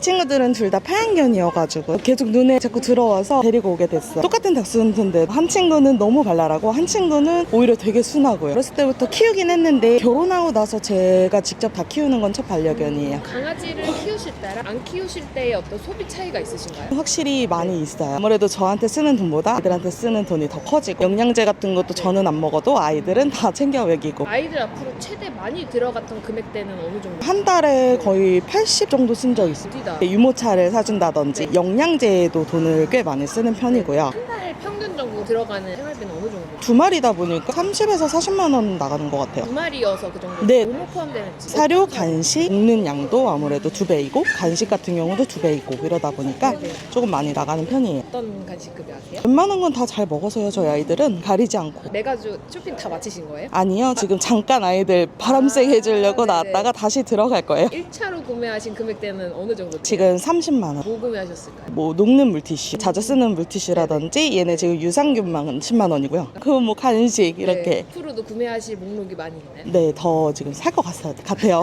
친구들은 둘 다 파양견이어가지고 계속 눈에 자꾸 들어와서 데리고 오게 됐어요. 똑같은 닥스훈트인데 한 친구는 너무 발랄하고 한 친구는 오히려 되게 순하고요. 어렸을 때부터 키우긴 했는데 결혼하고 나서 제가 직접 다 키우는 건 첫 반려견이에요. 강아지를 키우실 때랑 안 키우실 때의 어떤 소비 차이가 있으신가요? 확실히 많이 있어요. 아무래도 저한테 쓰는 돈보다 아이들한테 쓰는 돈이 더 커지고 영양제 같은 것도 저는 안 먹어도 아이들은 다 챙겨 먹이고 아이들 앞으로 최대 많이 들어갔던 금액대는 어느 정도? 한 달에 거의 80 정도 쓴 적 있어요. 유모차를 사준다든지 영양제에도 돈을 꽤 많이 쓰는 편이고요. 평균적으로 들어가는 생활비는 어느 정도? 두 마리다 보니까 30에서 40만 원 나가는 것 같아요. 두 마리여서 그 정도? 네. 뭐뭐 포함되는지? 사료, 간식, 먹는 양도 아무래도 두 배이고 간식 같은 경우도 두 배이고 이러다 보니까 네네. 조금 많이 나가는 편이에요. 어떤 간식급여 하세요? 웬만한 건 다 잘 먹어서요. 저희 아이들은 가리지 않고. 매가주 쇼핑 다 마치신 거예요? 아니요. 지금 잠깐 아이들 바람 쐬게 해주려고 아, 네네. 나왔다가 다시 들어갈 거예요. 1차로 구매하신 금액대는 어느 정도? 돼요? 지금 30만 원. 뭐 구매하셨을까요? 뭐 녹는 물티슈, 자주 쓰는 물티슈라든지 얘네 지금 유산균만 10만 원이고요. 그 뭐 간식 이렇게 네. 앞으로도 구매하실 목록이 많이 있나요? 네, 더 지금 살 것 같아요.